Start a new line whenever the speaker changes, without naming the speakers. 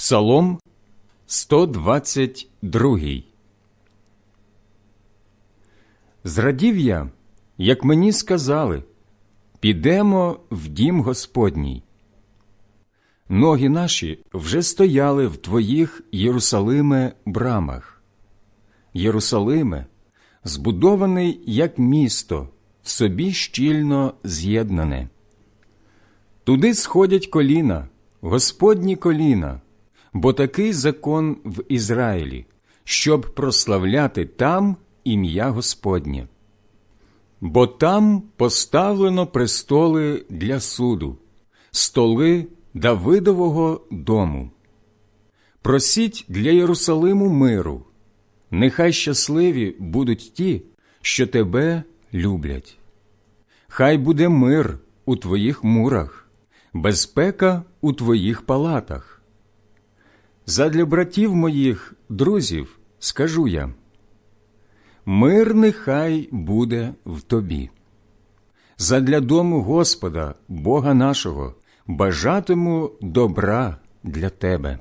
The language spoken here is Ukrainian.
Псалом 122 Зрадів я, як мені сказали, підемо в дім Господній. Ноги наші вже стояли в твоїх Єрусалиме брамах. Єрусалиме, збудований як місто, в собі щільно з'єднане. Туди сходять коліна, Господні коліна, бо такий закон в Ізраїлі, щоб прославляти там ім'я Господнє. Бо там поставлено престоли для суду, столи Давидового дому. Просіть для Єрусалиму миру, нехай щасливі будуть ті, що тебе люблять. Хай буде мир у твоїх мурах, безпека у твоїх палатах. Задля братів моїх, друзів, скажу я мир нехай буде в тобі. Задля дому Господа, Бога нашого, бажатиму добра для тебе.